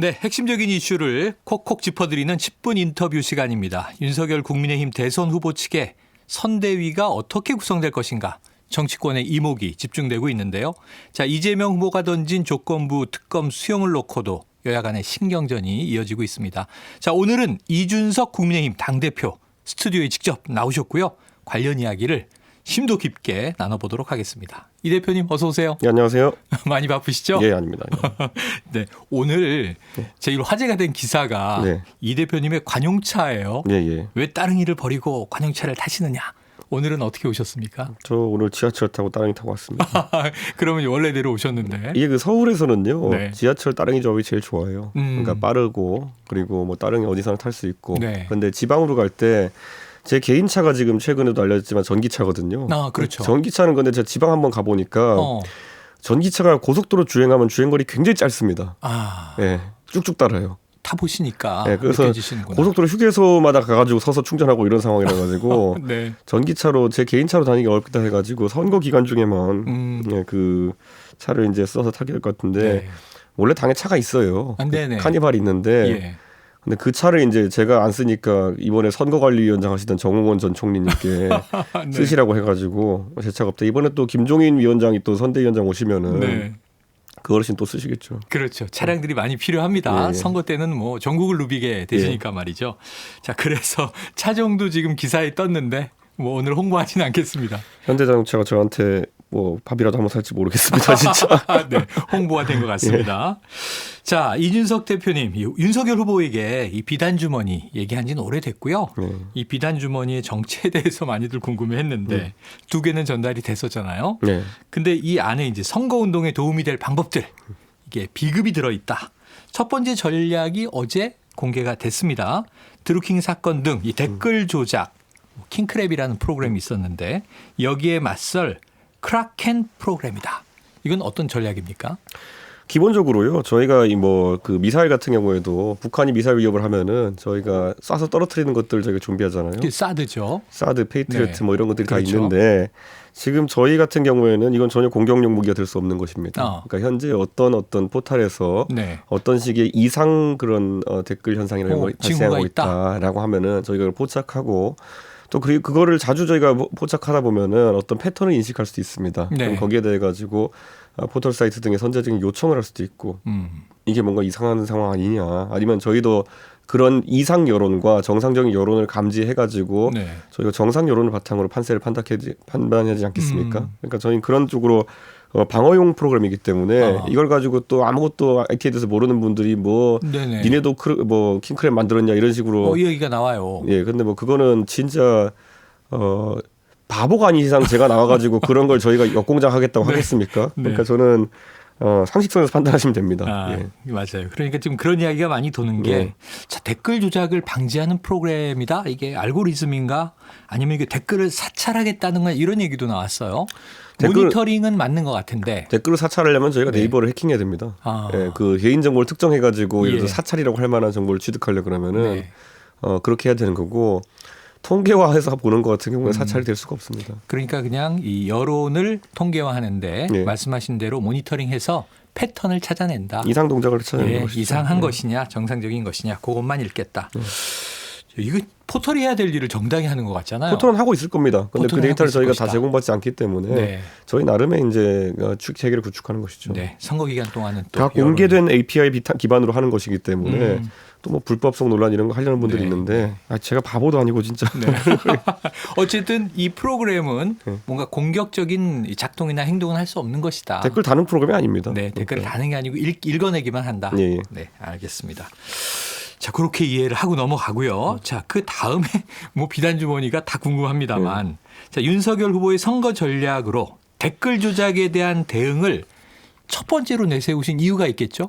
네, 핵심적인 이슈를 콕콕 짚어드리는 10분 인터뷰 시간입니다. 윤석열 국민의힘 대선 후보 측의 선대위가 어떻게 구성될 것인가 정치권의 이목이 집중되고 있는데요. 자, 이재명 후보가 던진 조건부 특검 수용을 놓고도 여야 간의 신경전이 이어지고 있습니다. 자, 오늘은 이준석 국민의힘 당대표 스튜디오에 직접 나오셨고요. 관련 이야기를 심도 깊게 나눠보도록 하겠습니다. 이 대표님 어서 오세요. 예, 안녕하세요. 많이 바쁘시죠? 예, 아닙니다. 네, 오늘 제일 화제가 된 기사가 네. 이 대표님의 관용차예요. 예, 예. 왜 따릉이를 버리고 관용차를 타시느냐? 오늘은 어떻게 오셨습니까? 저 오늘 지하철 타고 따릉이 타고 왔습니다. 그러면 원래대로 오셨는데. 이게 그 서울에서는요. 네. 지하철 따릉이 조합이 제일 좋아요. 음. 그러니까 빠르고 그리고 뭐 따릉이 어디서나 탈 수 있고. 네. 그런데 지방으로 갈 때 제 개인 차가 지금 최근에도 알려졌지만 전기차거든요. 아, 그렇죠. 전기차는 근데 제가 지방 한번 가 보니까 어. 전기차가 고속도로 주행하면 주행거리 굉장히 짧습니다. 아, 예. 쭉쭉 따라요. 타 보시니까 네, 그래서 느껴지시는구나. 고속도로 휴게소마다 가가지고 서서 충전하고 이런 상황이라 가지고 네. 전기차로 제 개인차로 다니기 어렵다 해가지고 선거 기간 중에만 음. 예, 그 차를 이제 써서 타게 될 것 같은데 네. 원래 당에 차가 있어요. 아, 네네. 카니발이 있는데 예. 근데 그 차를 이제 제가 안 쓰니까 이번에 선거관리위원장 하시던 정홍원 전 총리님께 네. 쓰시라고 해가지고 제 차가 없다. 이번에 또 김종인 위원장이 또 선대위원장 오시면은 네. 그 어르신 또 쓰시겠죠. 그렇죠. 차량들이 많이 필요합니다. 예, 예. 선거 때는 뭐 전국을 누비게 되시니까 말이죠. 자, 그래서 차종도 지금 기사에 떴는데 뭐 오늘 홍보하지는 않겠습니다. 현대자동차가 저한테 뭐 밥이라도 한번 살지 모르겠습니다, 진짜. 네, 홍보가 된 것 같습니다. 자, 이준석 대표님, 이 윤석열 후보에게 이 비단 주머니 얘기한 지는 오래됐고요. 네. 이 비단 주머니의 정체에 대해서 많이들 궁금해했는데 두 개는 전달이 됐었잖아요. 네. 근데 이 안에 이제 선거 운동에 도움이 될 방법들 이게 비급이 들어 있다. 첫 번째 전략이 어제 공개가 됐습니다. 드루킹 사건 등 이 댓글 조작 뭐 킹크랩이라는 프로그램이 있었는데 여기에 맞설 크라켄 프로그램이다. 이건 어떤 전략입니까? 기본적으로요. 저희가 이 뭐 그 미사일 같은 경우에도 북한이 미사일 위협을 하면은 저희가 쏴서 떨어뜨리는 것들 저희가 준비하잖아요. 이게 사드죠. 사드, 페이트리어트 네. 뭐 이런 것들이 그렇죠. 다 있는데 지금 저희 같은 경우에는 이건 전혀 공격용 무기가 될 수 없는 것입니다. 어. 그러니까 현재 어떤 어떤 포탈에서 네. 어떤 식의 이상 그런 어, 댓글 현상이나 이런 어, 걸 발생하고 있다. 있다라고 하면은 저희가 그걸 포착하고 또 그리고 그거를 자주 저희가 뭐 포착하다 보면은 어떤 패턴을 인식할 수도 있습니다. 네. 그럼 거기에 대해 가지고 어, 포털 사이트 등에 선제적인 요청을 할 수도 있고 음. 이게 뭔가 이상한 상황 아니냐 아니면 저희도 그런 이상 여론과 정상적인 여론을 감지해 가지고 네. 저희가 정상 여론을 바탕으로 판세를 판단해 판단하지 않겠습니까? 음. 그러니까 저희는 그런 쪽으로 어, 방어용 프로그램이기 때문에 어. 이걸 가지고 또 아무것도 IT에 대해서 모르는 분들이 뭐 네네. 니네도 크르, 뭐 킹크랩 만들었냐 이런 식으로 어, 이 얘기가 나와요. 예 근데 뭐 그거는 진짜 어 바보가 아닌 이상 제가 나와가지고 그런 걸 저희가 역공장 하겠다고 네. 하겠습니까? 네. 그러니까 저는 어 상식선에서 판단하시면 됩니다. 아, 예. 맞아요. 그러니까 지금 그런 이야기가 많이 도는 게 네. 자, 댓글 조작을 방지하는 프로그램이다. 이게 알고리즘인가? 아니면 이게 댓글을 사찰하겠다는 건 이런 얘기도 나왔어요. 댓글- 모니터링은 맞는 것 같은데. 댓글을 사찰하려면 저희가 네. 네이버를 해킹해야 됩니다. 아. 예, 그 개인 정보를 특정해가지고 예를 예. 들어 사찰이라고 할 만한 정보를 취득하려 그러면은 네. 어 그렇게 해야 되는 거고 통계화해서 보는 것 같은 음. 경우는 사찰이 될 수가 없습니다. 그러니까 그냥 이 여론을 통계화하는데 네. 말씀하신 대로 모니터링해서 패턴을 찾아낸다. 이상 동작을 찾아내는 예, 것이죠. 이상한 네. 것이냐 정상적인 것이냐 그것만 읽겠다. 이거 포털이 해야 될 일을 정당히 하는 것 같잖아요. 포털은 하고 있을 겁니다. 근데 그 데이터를 저희가 것이다. 다 제공받지 않기 때문에 네. 저희 나름의 이제 어, 축 체계를 구축하는 것이죠. 네. 선거 기간 동안은 또다 공개된 API 기반으로 하는 것이기 때문에 음. 또뭐 불법성 논란 이런 거 하려는 분들이 네. 있는데 아, 제가 바보도 아니고 진짜 네. 어쨌든 이 프로그램은 네. 뭔가 공격적인 이 작동이나 행동은 할 수 없는 것이다. 댓글 다는 프로그램이 아닙니다. 네, 댓글을 그러니까. 다는 게 아니고 읽, 읽어내기만 한다. 예, 예. 네, 알겠습니다. 자, 그렇게 이해를 하고 넘어가고요. 자, 그 다음에 뭐 비단 주머니가 다 궁금합니다만, 네. 자 윤석열 후보의 선거 전략으로 댓글 조작에 대한 대응을 첫 번째로 내세우신 이유가 있겠죠?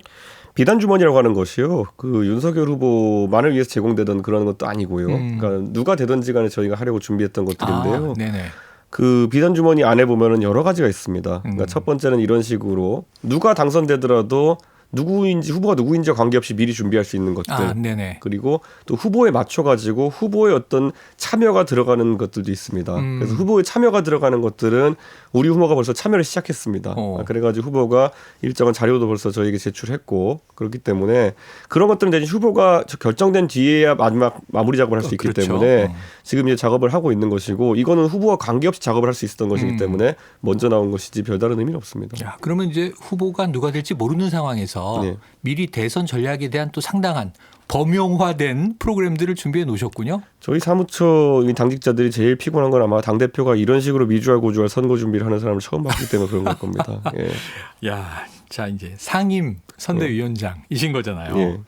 비단 주머니라고 하는 것이요. 그 윤석열 후보만을 위해서 제공되던 그런 것도 아니고요. 음. 그러니까 누가 되든지 간에 저희가 하려고 준비했던 것들인데요. 아, 네네. 그 비단 주머니 안에 보면은 여러 가지가 있습니다. 그러니까 음. 첫 번째는 이런 식으로 누가 당선되더라도 누구인지 후보가 누구인지와 관계없이 미리 준비할 수 있는 것들 아, 네네. 그리고 또 후보에 맞춰 가지고 후보의 어떤 참여가 들어가는 것들도 있습니다. 음. 그래서 후보의 참여가 들어가는 것들은 우리 후보가 벌써 참여를 시작했습니다. 어. 아, 그래 가지고 후보가 일정한 자료도 벌써 저에게 제출했고 그렇기 때문에 그런 것들은 이제 후보가 저 결정된 뒤에야 마지막 마무리 작업을 할수 어, 있기 그렇죠. 때문에 어. 지금 이제 작업을 하고 있는 것이고 이거는 후보와 관계없이 작업을 할 수 있었던 것이기 음. 때문에 먼저 나온 것이지 별다른 의미는 없습니다. 야, 그러면 이제 후보가 누가 될지 모르는 상황에서 네. 미리 대선 전략에 대한 또 상당한 범용화된 프로그램들을 준비해 놓으셨군요. 저희 사무처 이 당직자들이 제일 피곤한 건 아마 당 대표가 이런 식으로 미주알 고주알 선거 준비를 하는 사람을 처음 봤기 때문에 그런 걸 겁니다. 예. 야, 자 이제 상임 선대위원장이신 거잖아요. 예.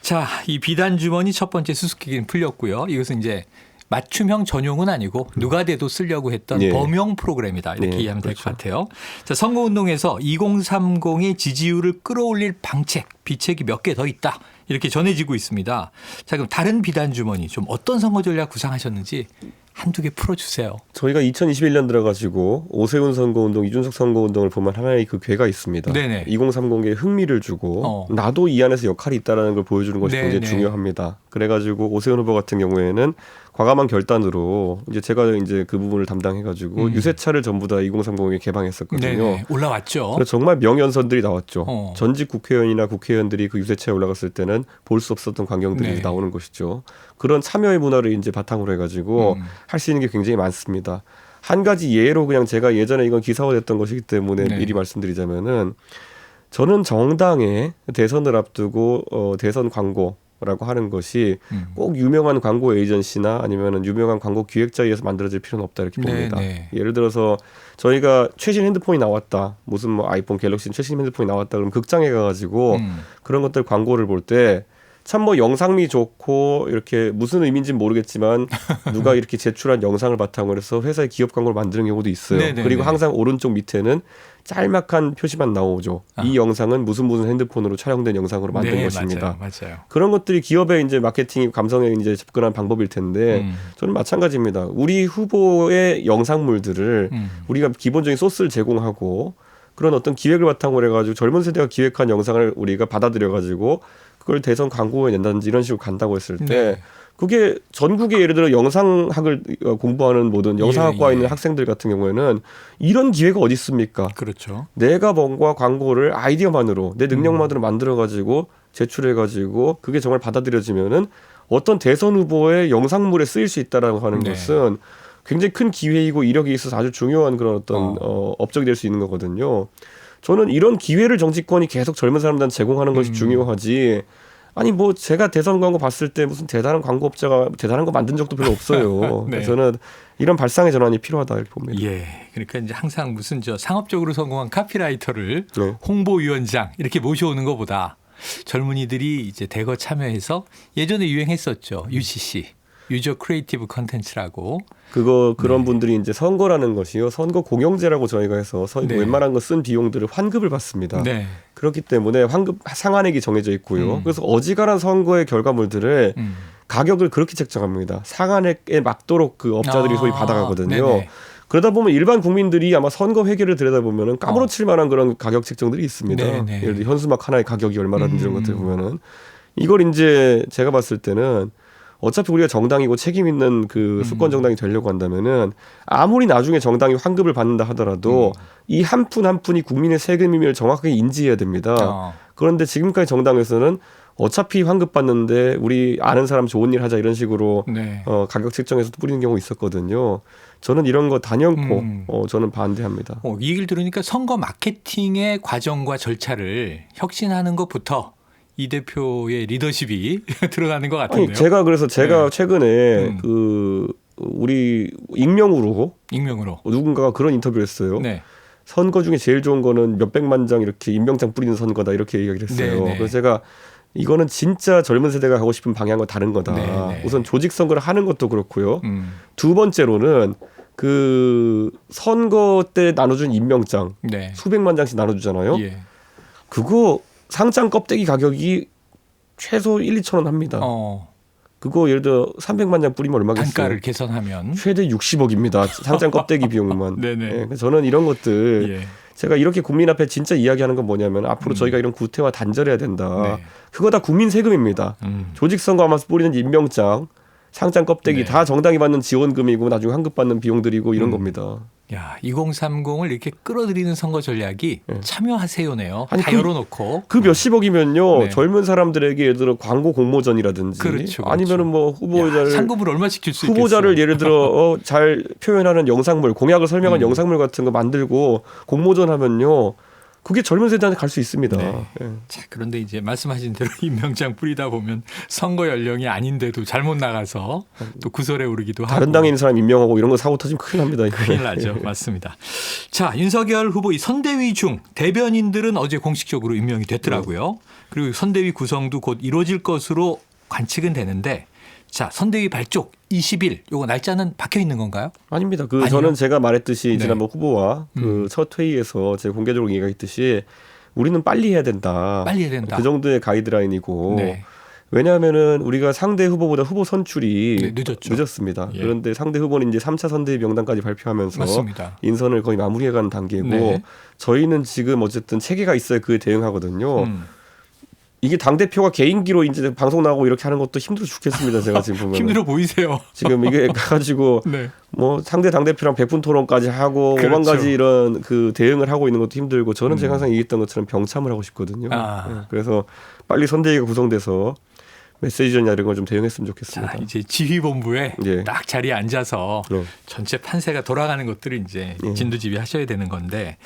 자, 이 비단 주머니 첫 번째 수수께끼는 풀렸고요. 이것은 이제 맞춤형 전용은 아니고 누가 돼도 쓰려고 했던 예. 범용 프로그램이다 이렇게 예, 이해하면 될것 그렇죠. 같아요. 자, 선거운동에서 2030의 지지율을 끌어올릴 방책, 비책이 몇 개 더 있다 이렇게 전해지고 있습니다. 자, 그럼 다른 비단 주머니 좀 어떤 선거 전략 구상하셨는지 한두 개 풀어주세요. 저희가 2021년 들어가지고 오세훈 선거운동, 이준석 선거운동을 보면 하나의 그 괴가 있습니다. 네네. 2030에 흥미를 주고 어. 나도 이 안에서 역할이 있다라는 걸 보여주는 것이 네네. 굉장히 중요합니다. 그래가지고 오세훈 후보 같은 경우에는 과감한 결단으로 이제 제가 이제 그 부분을 담당해가지고 음. 유세차를 전부 다 2030에 개방했었거든요. 네네. 올라왔죠. 정말 명연선들이 나왔죠. 어. 전직 국회의원이나 국회의원들이 그 유세차에 올라갔을 때는 볼 수 없었던 광경들이 네. 나오는 것이죠. 그런 참여의 문화를 이제 바탕으로 해가지고 음. 할수 있는 게 굉장히 많습니다. 한 가지 예로 그냥 제가 예전에 이건 기사화됐던 것이기 때문에 네. 미리 말씀드리자면은 저는 정당의 대선을 앞두고 어, 대선 광고 라고 하는 것이 음. 꼭 유명한 광고 에이전시나 아니면은 유명한 광고 기획자에 의해서 만들어질 필요는 없다 이렇게 네, 봅니다. 네. 예를 들어서 저희가 최신 핸드폰이 나왔다, 무슨 뭐 아이폰, 갤럭시 최신 핸드폰이 나왔다 그러면 극장에 가가지고 음. 그런 것들 광고를 볼 때 참 뭐 영상미 좋고 이렇게 무슨 의미인지는 모르겠지만 누가 이렇게 제출한 영상을 바탕으로 해서 회사의 기업 광고를 만드는 경우도 있어요. 네네네. 그리고 항상 오른쪽 밑에는 짤막한 표시만 나오죠. 아. 이 영상은 무슨 무슨 핸드폰으로 촬영된 영상으로 만든 네, 것입니다. 맞아요. 맞아요. 그런 것들이 기업의 이제 마케팅 감성에 이제 접근한 방법일 텐데 음. 저는 마찬가지입니다. 우리 후보의 영상물들을 음. 우리가 기본적인 소스를 제공하고 그런 어떤 기획을 바탕으로 해가지고 젊은 세대가 기획한 영상을 우리가 받아들여가지고 그걸 대선 광고에 낸다든지 이런 식으로 간다고 했을 때 네. 그게 전국에 예를 들어 영상학을 어, 공부하는 모든 영상학과에 예, 예. 있는 학생들 같은 경우에는 이런 기회가 어디 있습니까? 그렇죠. 내가 뭔가 광고를 아이디어만으로 내 능력만으로 만들어 가지고 제출해 가지고 그게 정말 받아들여지면은 어떤 대선 후보의 영상물에 쓰일 수 있다라고 하는 네. 것은 굉장히 큰 기회이고 이력이 있어서 아주 중요한 그런 어떤 어. 어. 업적이 될 수 있는 거거든요. 저는 이런 기회를 정치권이 계속 젊은 사람들한테 제공하는 것이 음. 중요하지. 아니 뭐 제가 대선 광고 봤을 때 무슨 대단한 광고업자가 대단한 거 만든 적도 별로 없어요. 네. 그래서 저는 이런 발상의 전환이 필요하다 이렇게 봅니다. 예. 그러니까 이제 항상 무슨 저 상업적으로 성공한 카피라이터를 네. 홍보위원장 이렇게 모셔오는 것보다 젊은이들이 이제 대거 참여해서 예전에 유행했었죠. UCC. 유저 크리에이티브 컨텐츠라고. 그거 그런 네. 분들이 이제 선거라는 것이요 선거 공영제라고 저희가 해서 선, 네. 웬만한 거 쓴 비용들을 환급을 받습니다. 네. 그렇기 때문에 환급 상한액이 정해져 있고요. 음. 그래서 어지간한 선거의 결과물들을 음. 가격을 그렇게 책정합니다. 상한액에 맞도록 그 업자들이 아, 소위 받아가거든요. 네네. 그러다 보면 일반 국민들이 아마 선거 회계를 들여다보면은 까무러칠 만한 그런 가격 책정들이 있습니다. 어. 네네. 예를 들어 현수막 하나의 가격이 얼마라든지 이런 음. 것들 보면은 이걸 이제 제가 봤을 때는 어차피 우리가 정당이고 책임 있는 그 음. 수권 정당이 되려고 한다면은 아무리 나중에 정당이 환급을 받는다 하더라도 음. 이한 푼 한 푼이 국민의 세금임을 정확하게 인지해야 됩니다. 어. 그런데 지금까지 정당에서는 어차피 환급 받는데 우리 아는 사람 좋은 일 하자 이런 식으로 네. 어, 가격 책정에서 뿌리는 경우 있었거든요. 저는 이런 거 단연코 음. 어, 저는 반대합니다. 어, 이 얘기를 들으니까 선거 마케팅의 과정과 절차를 혁신하는 것부터 이 대표의 리더십이 드러나는 것 같은데요. 아니 제가 그래서 제가 네. 최근에 음. 그 우리 익명으로 익명으로. 누군가가 그런 인터뷰를 했어요. 네. 선거 중에 제일 좋은 거는 몇백만 장 이렇게 임명장 뿌리는 선거다 이렇게 얘기를 했어요. 네, 네. 그래서 제가 이거는 진짜 젊은 세대가 가고 싶은 방향과 다른 거다. 네, 네. 우선 조직 선거를 하는 것도 그렇고요. 음. 두 번째로는 그 선거 때 나눠준 임명장 네. 수백만 장씩 나눠주잖아요. 예. 그거 상장 껍데기 가격이 최소 1, 2천 원 합니다. 어, 그거 예를 들어 300만 장 뿌리면 얼마겠어요? 단가를 개선하면 최대 60억입니다. 상장 껍데기 비용만. 네네. 예, 그래서 저는 이런 것들 예. 제가 이렇게 국민 앞에 진짜 이야기하는 건 뭐냐면 앞으로 음. 저희가 이런 구태와 단절해야 된다. 네. 그거 다 국민 세금입니다. 음. 조직 선거하면서 뿌리는 임명장, 상장 껍데기 네. 다 정당이 받는 지원금이고 나중에 환급 받는 비용들이고 이런 음. 겁니다. 야, 2030을 이렇게 끌어들이는 선거 전략이 네. 참여하세요네요. 아니, 다 그- 열어놓고. 그 몇십억이면요 네. 젊은 사람들에게 예를 들어 광고 공모전이라든지 그렇죠, 그렇죠. 아니면은 뭐 후보자를 야, 상금을 얼마씩 줄 수 있겠어. 후보자를 예를 들어 어, 잘 표현하는 영상물 공약을 설명한 음. 영상물 같은 거 만들고 공모전 하면요 그게 젊은 세대한테 갈 수 있습니다. 네. 예. 자, 그런데 이제 말씀하신 대로 임명장 뿌리다 보면 선거 연령이 아닌데도 잘못 나가서 또 구설에 오르기도 하고. 다른 당에 있는 사람 임명하고 이런 거 사고 터지면 큰일 납니다. 이거. 큰일 나죠. 맞습니다. 자, 윤석열 후보 이 선대위 중 대변인들은 어제 공식적으로 임명이 됐더라고요. 그리고 선대위 구성도 곧 이루어질 것으로 관측은 되는데 자, 선대위 발족 20일 요거 날짜는 박혀 있는 건가요? 아닙니다. 그 아니요? 저는 제가 말했듯이 네. 지난번 후보와 음. 그첫 회의에서 제가 공개적으로 얘기했듯이 우리는 빨리 해야 된다. 빨리 해야 된다. 그 정도의 가이드라인이고 네. 왜냐하면은 우리가 상대 후보보다 후보 선출이 네. 늦었습니다. 예. 그런데 상대 후보는 이제 3차 선대위 명단까지 발표하면서 맞습니다. 인선을 거의 마무리해가는 단계고 네. 저희는 지금 어쨌든 체계가 있어야 그에 대응하거든요. 음. 이게 당 대표가 개인기로 이제 방송 나오고 이렇게 하는 것도 힘들어 죽겠습니다. 제가 지금 보면 힘들어 보이세요. 지금 이게 가지고 네. 뭐 상대 당 대표랑 백분 토론까지 하고 그렇죠. 오만 가지 이런 그 대응을 하고 있는 것도 힘들고 저는 음. 제가 항상 얘기했던 것처럼 병참을 하고 싶거든요. 아. 예, 그래서 빨리 선대위가 구성돼서 메시지전이나 이런 걸 좀 대응했으면 자, 좋겠습니다. 이제 지휘본부에 예. 딱 자리에 앉아서 네. 전체 판세가 돌아가는 것들을 이제 예. 진두지휘 하셔야 되는 건데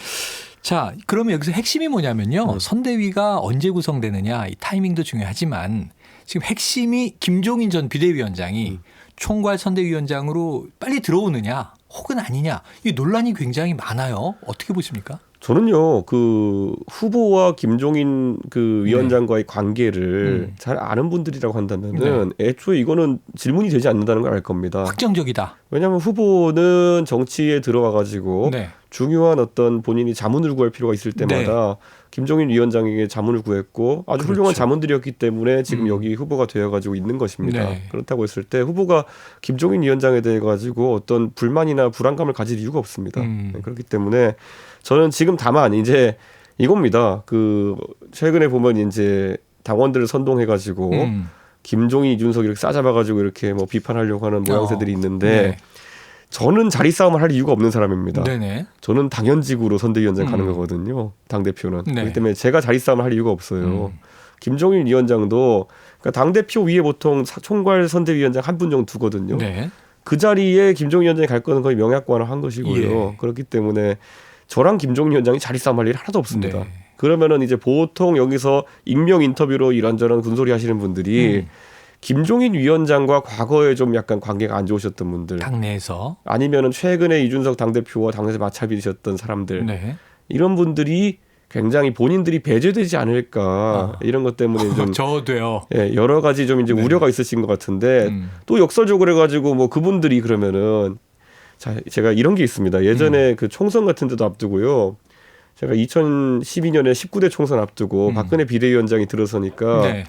자 그러면 여기서 핵심이 뭐냐면요 음. 선대위가 언제 구성되느냐 이 타이밍도 중요하지만 지금 핵심이 김종인 전 비대위원장이 음. 총괄 선대위원장으로 빨리 들어오느냐 혹은 아니냐 이 논란이 굉장히 많아요 어떻게 보십니까? 저는요 그 후보와 김종인 그 위원장과의 관계를 네. 음. 잘 아는 분들이라고 한다면은 애초에 이거는 질문이 되지 않는다는 걸 알 겁니다. 확정적이다. 왜냐하면 후보는 정치에 들어와 가지고 네. 중요한 어떤 본인이 자문을 구할 필요가 있을 때마다 김종인 위원장에게 자문을 구했고 아주 그렇죠. 훌륭한 자문들이었기 때문에 지금 음. 여기 후보가 되어 가지고 있는 것입니다. 네. 그렇다고 했을 때 후보가 김종인 위원장에 대해 가지고 어떤 불만이나 불안감을 가질 이유가 없습니다. 음. 네, 그렇기 때문에 저는 지금 다만 이제 이겁니다. 그 최근에 보면 이제 당원들을 선동해 가지고 음. 김종인 이준석 이렇게 싸잡아 가지고 이렇게 뭐 비판하려고 하는 모양새들이 어. 있는데 저는 자리 싸움을 할 이유가 없는 사람입니다. 네. 네네. 저는 당연직으로 선대위원장 가는 음. 거거든요. 당 대표는 네. 그렇기 때문에 제가 자리 싸움을 할 이유가 없어요. 음. 김종인 위원장도 그러니까 당 대표 위에 보통 사- 총괄 선대위원장 한 분 정도 두거든요. 네. 그 자리에 김종인 위원장이 갈 거는 거의 명약관을 한 것이고요. 예. 그렇기 때문에 저랑 김종인 위원장이 자리 싸움 할 일 하나도 없습니다. 네. 그러면은 이제 보통 여기서 익명 인터뷰로 이런저런 군소리 하시는 분들이 음. 김종인 위원장과 과거에 좀 약간 관계가 안 좋으셨던 분들 당내에서 아니면은 최근에 이준석 당대표와 당에서 마찰이셨던 사람들 네. 이런 분들이 굉장히 본인들이 배제되지 않을까 아. 이런 것 때문에 좀 저도요. 예, 여러 가지 좀 이제 네. 우려가 있으신 것 같은데 음. 또 역설적으로 해가지고 뭐 그분들이 그러면은 자 제가 이런 게 있습니다. 예전에 음. 그 총선 같은 데도 앞두고요. 제가 2012년에 19대 총선 앞두고 음. 박근혜 비대위원장이 들어서니까 네.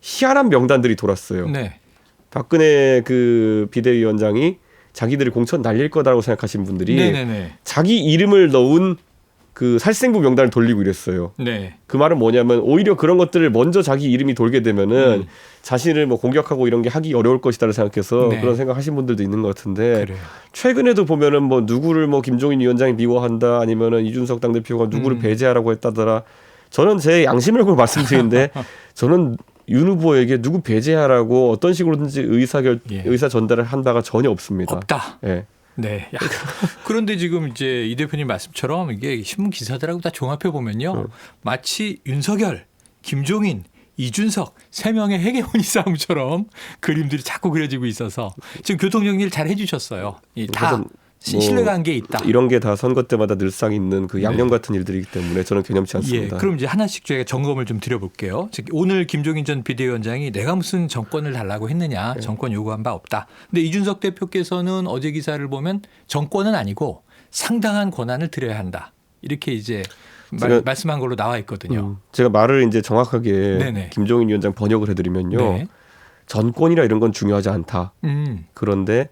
희한한 명단들이 돌았어요. 네. 박근혜 그 비대위원장이 자기들이 공천 날릴 거다라고 생각하신 분들이 네네네. 자기 이름을 넣은 그 살생부 명단을 돌리고 이랬어요. 네. 그 말은 뭐냐면 오히려 그런 것들을 먼저 자기 이름이 돌게 되면은 음. 자신을 뭐 공격하고 이런 게 하기 어려울 것이다를 생각해서 네. 그런 생각 하신 분들도 있는 것 같은데 그래요. 최근에도 보면은 뭐 누구를 뭐 김종인 위원장이 미워한다 아니면은 이준석 당대표가 누구를 음. 배제하라고 했다더라 저는 제 양심을 걸고 말씀드리는데 저는 윤 후보에게 누구 배제하라고 어떤 식으로든지 의사 결 예. 의사 전달을 한 바가 전혀 없습니다. 없다. 예. 네. 야, 그런데 지금 이제 이 대표님 말씀처럼 이게 신문 기사들하고 다 종합해 보면요. 음. 마치 윤석열, 김종인, 이준석 세 명의 해계원이 싸움처럼 그림들이 자꾸 그려지고 있어서 지금 교통 정리를 잘 해주셨어요. 이다 신뢰관계 있다. 이런 게 다 선거 때마다 늘상 있는 그 양념 네. 같은 일들이기 때문에 저는 개념치 예, 않습니다. 그럼 이제 하나씩 저희가 점검을 좀 드려볼게요. 즉 오늘 김종인 전 비대위원장이 내가 무슨 정권을 달라고 했느냐, 네. 정권 요구한 바 없다. 근데 이준석 대표께서는 어제 기사를 보면 정권은 아니고 상당한 권한을 드려야 한다. 이렇게 이제 말, 말씀한 걸로 나와 있거든요. 음, 제가 말을 이제 정확하게 네네. 김종인 위원장 번역을 해드리면요. 네. 전권이나 이런 건 중요하지 않다. 음. 그런데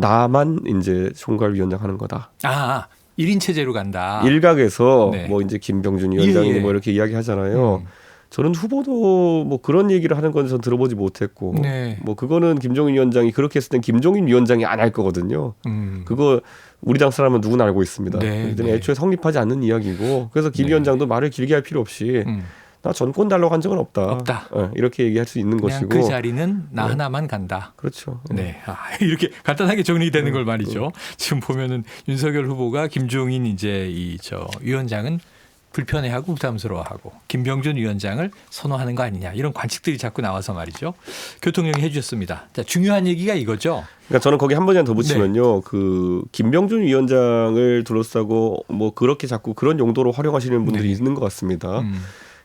나만 이제 총괄위원장 하는 거다. 아, 1인 체제로 간다. 일각에서 네. 뭐 이제 김병준 위원장이 예, 예. 뭐 이렇게 이야기하잖아요. 음. 저는 후보도 뭐 그런 얘기를 하는 건 전 들어보지 못했고 네. 뭐 그거는 김종인 위원장이 그렇게 했을 땐 김종인 위원장이 안 할 거거든요. 음. 그거 우리 당 사람은 누구나 알고 있습니다. 네, 네. 애초에 성립하지 않는 이야기고 그래서 김 네. 위원장도 말을 길게 할 필요 없이 음. 나 전권 달라고 한 적은 없다. 없다. 예, 이렇게 얘기할 수 있는 것이고 그 자리는 나 네. 하나만 간다. 그렇죠. 네. 아, 이렇게 간단하게 정리되는 걸 말이죠. 지금 보면은 윤석열 후보가 김종인 이제 이 저 위원장은 불편해하고 부담스러워하고 김병준 위원장을 선호하는 거 아니냐 이런 관측들이 자꾸 나와서 말이죠. 교통령이 해주셨습니다. 자 중요한 얘기가 이거죠. 그러니까 저는 거기 한 번만 더 네. 붙이면요. 그 김병준 위원장을 둘러싸고 뭐 그렇게 자꾸 그런 용도로 활용하시는 분들이 네. 있는 것 같습니다. 음,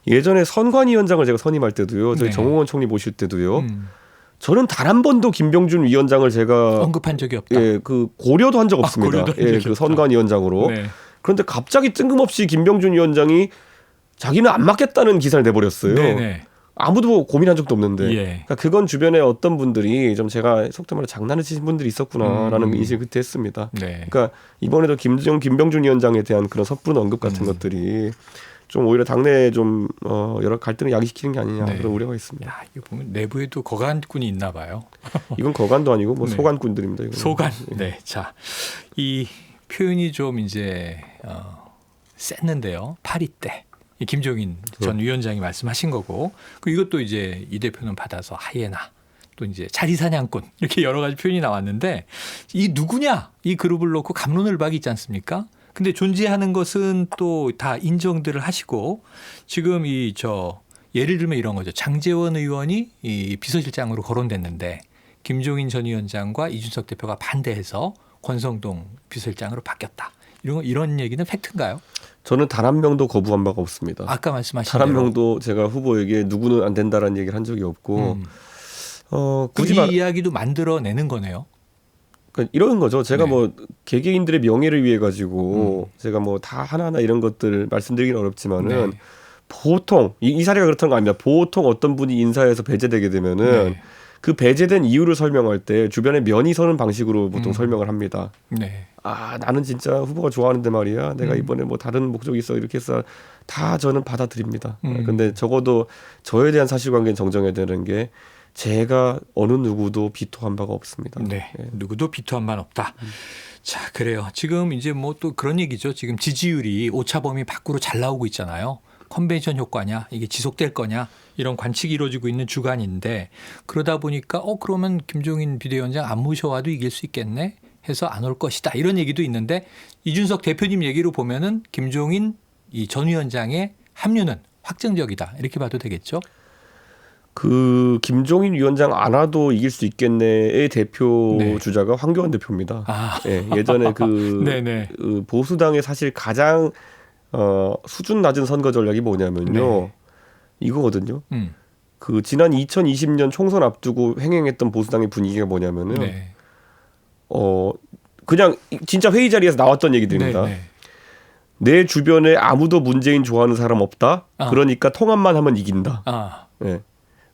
예전에 선관위원장을 제가 선임할 때도요. 저희 네. 정홍원 총리 모실 때도요. 음, 저는 단 한 번도 김병준 위원장을 제가 언급한 적이 없다. 예, 그 고려도 한적 아, 없습니다. 한 예, 그. 선관위원장으로. 네. 그런데 갑자기 뜬금없이 김병준 위원장이 자기는 안 맡겠다는 기사를 내버렸어요. 네네. 아무도 고민한 적도 없는데. 예. 그러니까 그건 주변에 어떤 분들이 좀 제가 속된 말로 장난을 치신 분들이 있었구나라는 음. 인식을 그때 했습니다. 네. 그러니까 이번에도 김정 김병준 위원장에 대한 그런 섣부른 언급 같은 음. 것들이 좀 오히려 당내에 좀 어, 여러 갈등을 야기시키는 게 아니냐 네. 그런 우려가 있습니다. 야, 이거 보면 내부에도 거간꾼이 있나 봐요. 이건 거간도 아니고 뭐 네. 소간꾼들입니다. 이거는. 소간. 네. 자, 이 표현이 좀 이제 어, 셌는데요. 파리 때. 이 김종인 전 위원장이 말씀하신 거고, 그 이것도 이제 이 대표는 받아서 하이에나, 또 이제 자리 사냥꾼 이렇게 여러 가지 표현이 나왔는데 이 누구냐 이 그룹을 놓고 감론을 박이 있지 않습니까? 근데 존재하는 것은 또 다 인정들을 하시고 지금 이 저 예를 들면 이런 거죠. 장재원 의원이 이 비서실장으로 거론됐는데 김종인 전 위원장과 이준석 대표가 반대해서 권성동 비서실장으로 바뀌었다. 이런 거- 이런 얘기는 팩트인가요? 저는 단 한 명도 거부한 바가 없습니다. 아까 말씀하신 단한 대로. 명도 제가 후보에게 누구는 안 된다라는 얘기를 한 적이 없고 음. 어그 굳이 이말 이야기도 만들어내는 거네요. 그러니까 이런 거죠. 제가 네. 뭐 개개인들의 명예를 위해 가지고 음. 제가 뭐 다 하나하나 이런 것들 말씀드리기는 어렵지만은 네. 보통 이, 이 사례가 그렇다는 거 아닙니다. 보통 어떤 분이 인사에서 배제되게 되면은 네. 그 배제된 이유를 설명할 때 주변에 면이 서는 방식으로 보통 음. 설명을 합니다. 네. 아 나는 진짜 후보가 좋아하는데 말이야. 내가 음. 이번에 뭐 다른 목적이 있어 이렇게 해서 다 저는 받아들입니다. 음. 근데 적어도 저에 대한 사실관계는 정정해야 되는 게 제가 어느 누구도 비토한 바가 없습니다. 네. 예. 누구도 비토한 반 없다. 자, 그래요. 지금 이제 뭐 또 그런 얘기죠. 지금 지지율이 오차범위 밖으로 잘 나오고 있잖아요. 컨벤션 효과냐, 이게 지속될 거냐, 이런 관측이 이루어지고 있는 주간인데 그러다 보니까 어 그러면 김종인 비대위원장 안 모셔와도 이길 수 있겠네 해서 안 올 것이다 이런 얘기도 있는데 이준석 대표님 얘기로 보면은 김종인 이 전 위원장의 합류는 확정적이다 이렇게 봐도 되겠죠. 그 김종인 위원장 안 와도 이길 수 있겠네의 대표 네. 주자가 황교안 대표입니다. 아, 예, 예전에 그, 네네. 그 보수당의 사실 가장 어, 수준 낮은 선거 전략이 뭐냐면요. 네. 이거거든요. 음, 그 지난 2020년 총선 앞두고 횡행했던 보수당의 분위기가 뭐냐면은 네. 어 그냥 진짜 회의 자리에서 나왔던 얘기들입니다. 네, 네. 내 주변에 아무도 문재인 좋아하는 사람 없다. 아. 그러니까 통합만 하면 이긴다. 아, 예.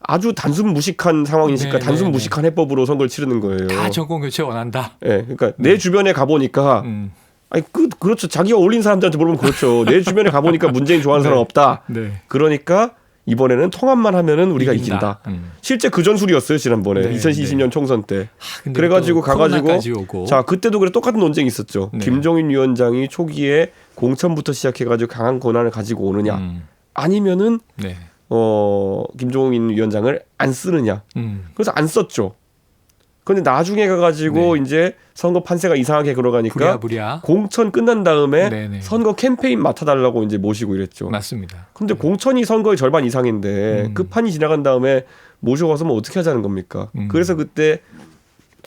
아주 단순 무식한 상황이니까 네, 단순 네, 무식한 해법으로 선거를 치르는 거예요. 다 정권 교체 원한다. 예, 그러니까 내 주변에 가보니까 음, 아니 그 그렇죠. 자기가 어울린 사람들한테 물어보면 그렇죠. 내 주변에 가보니까 문재인 좋아하는 사람 네. 없다. 네. 그러니까 이번에는 통합만 하면은 우리가 이긴다. 음. 실제 그 전술이었어요 지난번에 네, 2020년 총선 때. 하, 근데 그래가지고 또 가가지고. 자 그때도 그래 똑같은 논쟁이 있었죠. 네. 김종인 위원장이 초기에 공천부터 시작해가지고 강한 권한을 가지고 오느냐, 음, 아니면은 네. 어 김종인 위원장을 안 쓰느냐. 음, 그래서 안 썼죠. 그런데 나중에 가가지고 이제 선거 판세가 이상하게 걸어가니까 부랴부랴. 공천 끝난 다음에 네네. 선거 캠페인 맡아달라고 이제 모시고 이랬죠. 맞습니다. 근데 공천이 선거의 절반 이상인데 음. 그 판이 지나간 다음에 모셔가서 뭐 어떻게 하자는 겁니까? 음. 그래서 그때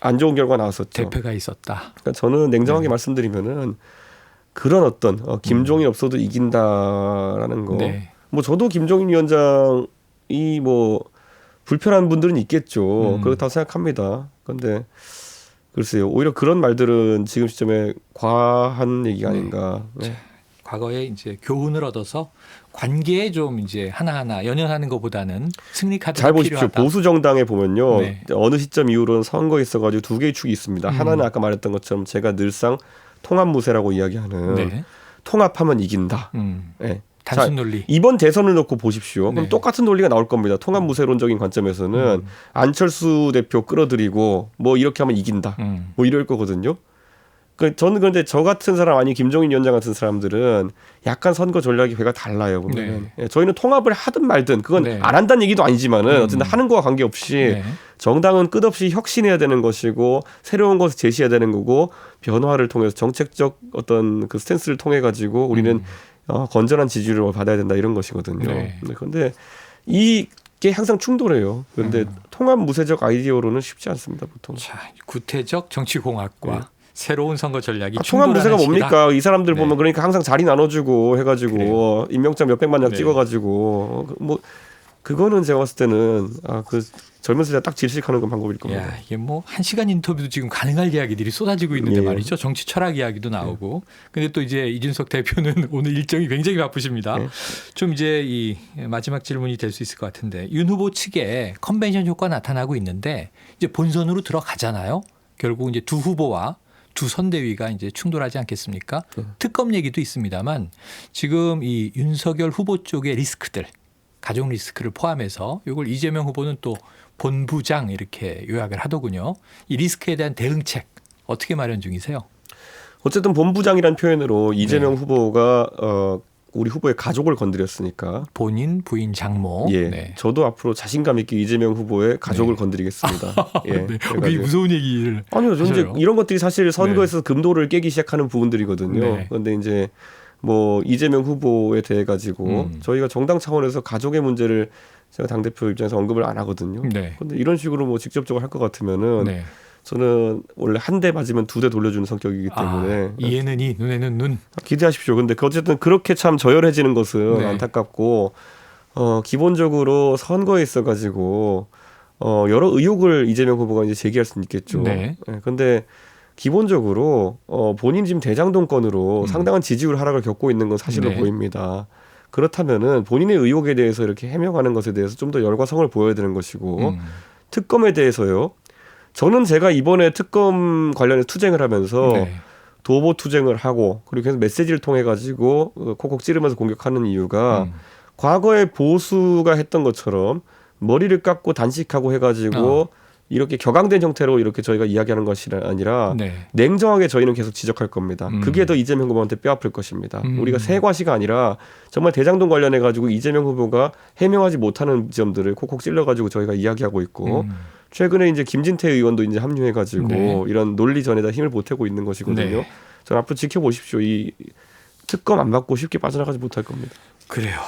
안 좋은 결과 나왔었죠. 대표가 있었다. 그러니까 저는 냉정하게 네. 말씀드리면은 그런 어떤 어, 김종인 없어도 이긴다라는 거. 네. 뭐 저도 김종인 위원장이 뭐 불편한 분들은 있겠죠. 음. 그렇다고 생각합니다. 그런데 글쎄요. 오히려 그런 말들은 지금 시점에 과한 얘기가 네. 아닌가. 네. 과거에 이제 교훈을 얻어서 관계에 좀 이제 하나하나 연연하는 것보다는 승리 카드가 잘 보십시오. 필요하다. 보수 정당에 보면요. 네. 어느 시점 이후로는 선거에 있어 가지고 두 개의 축이 있습니다. 음. 하나는 아까 말했던 것처럼 제가 늘상 통합 무세라고 이야기하는 네. 통합하면 이긴다. 음. 예. 단순 자, 논리. 이번 대선을 놓고 보십시오. 그럼 네. 똑같은 논리가 나올 겁니다. 통합무세론적인 관점에서는 음. 안철수 대표 끌어들이고 뭐 이렇게 하면 이긴다. 음. 뭐 이럴 거거든요. 그 저는 그런데 저 같은 사람 아니 김종인 위원장 같은 사람들은 약간 선거 전략이 배가 달라요 보면 예, 저희는 통합을 하든 말든 그건 네. 안 한다는 얘기도 아니지만은 음. 어쨌든 하는 거와 관계없이 네. 정당은 끝없이 혁신해야 되는 것이고 새로운 것을 제시해야 되는 거고 변화를 통해서 정책적 어떤 그 스탠스를 통해 가지고 우리는 음. 어, 건전한 지지를 받아야 된다 이런 것이거든요. 네. 네. 그런데 이게 항상 충돌해요. 그런데 음. 통합 무세적 아이디어로는 쉽지 않습니다 보통. 자, 구태적 정치공학과 네. 새로운 선거 전략이 아, 통합 무세가. 뭡니까? 이 사람들 네. 보면 그러니까 항상 자리 나눠주고 해가지고 그래요. 임명장 몇 백만 장 네. 찍어가지고 그뭐 그거는 제가 봤을 때는 아그 젊은 세대 딱 질식하는 건 방법일 겁니다. 야, 이게 뭐 한 시간 인터뷰도 지금 가능할 이야기들이 쏟아지고 있는데 예. 말이죠. 정치 철학 이야기도 나오고. 근데 또 이제 이준석 대표는 오늘 일정이 굉장히 바쁘십니다. 네. 좀 이제 이 마지막 질문이 될 수 있을 것 같은데 윤 후보 측에 컨벤션 효과 나타나고 있는데 이제 본선으로 들어가잖아요. 결국 이제 두 후보와 두 선대위가 이제 충돌하지 않겠습니까? 네. 특검 얘기도 있습니다만 지금 이 윤석열 후보 쪽의 리스크들 가족 리스크를 포함해서 이걸 이재명 후보는 또 본부장 이렇게 요약을 하더군요. 이 리스크에 대한 대응책 어떻게 마련 중이세요? 어쨌든 본부장이란 표현으로 네. 이재명 후보가 어 우리 후보의 가족을 건드렸으니까 본인, 부인, 장모. 예 네. 저도 앞으로 자신감 있게 이재명 후보의 가족을 네. 건드리겠습니다. 예 네. 굉장히 무서운 얘기를 아니요, 저는 이제. 이런 것들이 사실 선거에서 금도를 깨기 시작하는 부분들이거든요. 네. 그런데 이제 뭐 이재명 후보에 대해 가지고 음. 저희가 정당 차원에서 가족의 문제를 제가 당 대표 입장에서 언급을 안 하거든요. 네. 그런데 이런 식으로 뭐 직접적으로 할 것 같으면은 네. 저는 원래 한 대 맞으면 두 대 돌려주는 성격이기 때문에 아, 이에는 이, 눈에는 눈. 기대하십시오. 근데 그 어쨌든 그렇게 참 저열해지는 것은 네. 안타깝고 어 기본적으로 선거에 있어 가지고 어 여러 의혹을 이재명 후보가 이제 제기할 수는 있겠죠. 네. 예, 근데 기본적으로 어 본인 지금 대장동 건으로 음. 상당한 지지율 하락을 겪고 있는 건 사실로 네. 보입니다. 그렇다면은 본인의 의혹에 대해서 이렇게 해명하는 것에 대해서 좀 더 열과 성을 보여야 되는 것이고 음. 특검에 대해서요. 저는 제가 이번에 특검 관련해 투쟁을 하면서 네. 도보 투쟁을 하고 그리고 계속 메시지를 통해 가지고 어, 콕콕 찌르면서 공격하는 이유가 음. 과거에 보수가 했던 것처럼 머리를 깎고 단식하고 해가지고 어. 이렇게 격앙된 형태로 이렇게 저희가 이야기하는 것이 아니라 네. 냉정하게 저희는 계속 지적할 겁니다. 음. 그게 더 이재명 후보한테 뼈 아플 것입니다. 음. 우리가 세과시가 아니라 정말 대장동 관련해 가지고 이재명 후보가 해명하지 못하는 점들을 콕콕 찔러 가지고 저희가 이야기하고 있고 음. 최근에 이제 김진태 의원도 이제 합류해 가지고 네. 이런 논리 전에다 힘을 보태고 있는 것이거든요. 네. 전 앞으로 지켜보십시오. 이 특검 안 받고 쉽게 빠져나가지 못할 겁니다. 그래요.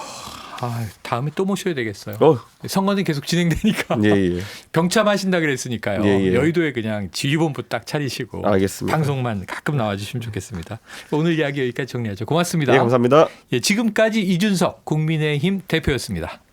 아, 다음에 또 모셔야 되겠어요. 어, 선거는 계속 진행되니까 예, 예. 병참하신다 그랬으니까요. 예, 예. 여의도에 그냥 지휘본부 딱 차리시고 알겠습니다. 방송만 가끔 나와주시면 좋겠습니다. 오늘 이야기 여기까지 정리하죠. 고맙습니다. 예, 감사합니다. 예, 지금까지 이준석 국민의힘 대표였습니다.